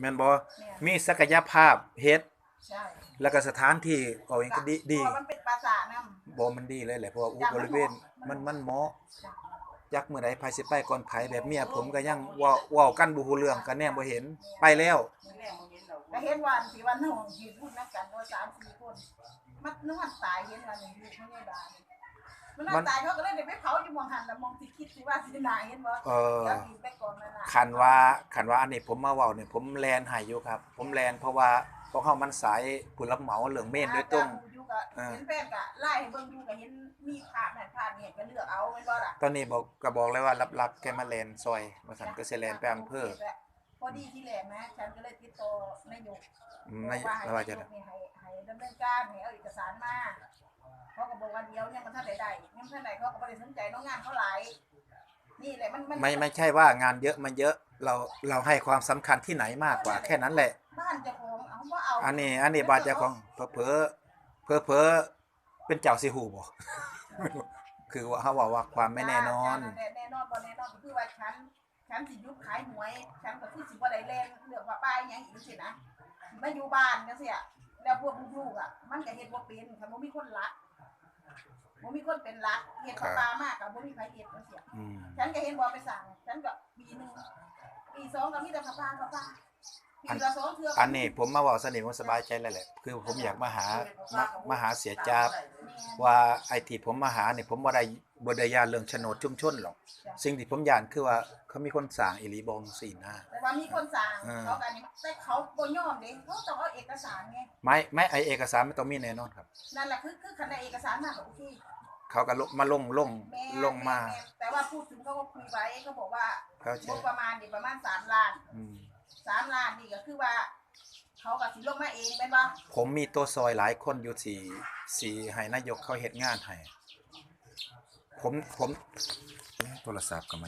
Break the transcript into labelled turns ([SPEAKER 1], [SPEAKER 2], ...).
[SPEAKER 1] แม่นบ่
[SPEAKER 2] เนี่ย
[SPEAKER 1] มีศักยภาพเฮ็ด
[SPEAKER 2] ใช่
[SPEAKER 1] แล้วก็สถานที่ก็เองก็ดีดี
[SPEAKER 2] เพราะมันเป็นปราสาทนำ
[SPEAKER 1] บ่มันดีเลยแหละเพราะว่าอุ
[SPEAKER 2] จ้ะ
[SPEAKER 1] บริเวณ
[SPEAKER 2] มั
[SPEAKER 1] มัน
[SPEAKER 2] น
[SPEAKER 1] มันเหมาะ
[SPEAKER 2] จ้ะ
[SPEAKER 1] ยักมื้อใดไผสิไปก่อนไผแบบเมียผมก็ยังเว้าเว้ากันบ่ฮู้เรื่องก็แน่บ่เห็นไปแล้ว
[SPEAKER 2] ก็เห็นวันที่วันน้องยืนพูดนักกันว่าสามสี่คนมันนวดตายเห็นวันหนึ่งลูกไม่ได้บาน มันนวดตายเขาก็เลยเดี๋ยวไปเผาอยู่มองหันแล้วมองที่คิดสิว่าสินายเห็นบ่
[SPEAKER 1] เออ
[SPEAKER 2] แล้วกินไปก่อนนั่นน่ะ
[SPEAKER 1] คันว่าคันว่าอันนี้ผมมาเว้าเนี่ยผมแลนให้อยู่ครับ ผมแลนเพราะว่าพวกเฮามันสายผู้รับเหมาเรื่องเมนโดยตรง
[SPEAKER 2] อยู่ก็เห็นแฟนก็ไล่ให้เบิ่งอยู่ก็เห็นมีภาพนั่นภาพนี่ก็เลือกเอาแม่นบ่ล่ะ
[SPEAKER 1] ตอนนี้บอกก็บอกเลยว่ารับๆแกมาแลนซอยมาสั่นก็สิแลนไปอำเภอ
[SPEAKER 2] พอดีที่แรกนะฉันก็เลยติดต่อนายก
[SPEAKER 1] อืมไม่
[SPEAKER 2] บอกว่า
[SPEAKER 1] ไม่ว่าจะ
[SPEAKER 2] ให้นายกนี่ให้ให้ดำเนินการให้เอาเอกสารมา เขาก็บอกว่าเดี๋ยวยังมันท่านใดได้ยังท่านใดเขาก็บ่ได้สนใจน้องงานเขาหลายนี่แหละมันมัน
[SPEAKER 1] ไม่ไม่ใช่ว่างานเยอะมันเยอะเราเราให้ความสำคัญที่ไหนมากกว่า แค่นั้นแหละ
[SPEAKER 2] บ้านเจ้าของเอาบ่เอา
[SPEAKER 1] อันนี้ อันนี้บาดเจ้าของเผลอเผลอเผลอเผลอเป็นเจ้าสิหูบ่คือว่าเขาว่าว่าความไม่แน่นอน
[SPEAKER 2] จ้าแน่นอนบ่แน่นอนก็คือว่าฉันฉันสิหยุดขายหวยฉันก็คือสิบ่ได้เล่นเรื่องว่าป้ายหยังอีกสินะมาอยู่บ้านจังซี่อะแล้วพวกลูกๆอะมันก็เฮ็ดบ่เป็นคันบ่มีคนรัก บ่มีคนเป็นรักเฮ็ดกับปลามากก็บ่มีไผเฮ็ดจังซี่
[SPEAKER 1] อืม
[SPEAKER 2] ฉันก็เห็นบ่ไปสั่งฉันก็ปีหนึงปีสองก็มีแต่กับปลากับปลาปีละส องเทื่อ
[SPEAKER 1] อันนี้ผมมาเว่าสนิทผมสบายใจแล้วแหละ คือผมอยากมาหามามาหาเสียจาบ
[SPEAKER 2] แม่น
[SPEAKER 1] ว่าไอ้ที่ผมมาหาเนี่ยผมบ่ได้บ่ได้ยานเรื่องโฉนดชุมชนหรอก สิ่งที่ผมยานคือว่าเขามีคนสร้างอีหลีบองสี่หน้า
[SPEAKER 2] แต่ว่ามีคนสั่ง
[SPEAKER 1] อ่า
[SPEAKER 2] เขากันนี่แต่เขาบ่ยอมเด้เขาต้องเอาเอกสารไง
[SPEAKER 1] ไม่ไม่ไอเอกสารไม่ต้องมีแน่นอนครับ
[SPEAKER 2] นั่นแหละคือคือคันได้เอกสารมาก็โอเค
[SPEAKER 1] เขาก็ลงมาลงลง
[SPEAKER 2] แม่
[SPEAKER 1] ลงมา
[SPEAKER 2] แแต่ว่าพูดถึงเขาก็คุยไว้เขาบอกว่า
[SPEAKER 1] เข้าใจ
[SPEAKER 2] งบประมาณนี่ประมาณ3ล้าน
[SPEAKER 1] อืม
[SPEAKER 2] 3ล้านนี่ก็ คือว่า เขาก็สิลงมาเองแม่นบ่
[SPEAKER 1] ผมมีตัวซอยหลายคนอยู่สี่สี่ให้นายกเขาเฮ็ดงานให้ผมผม โทรศัพท์กับมา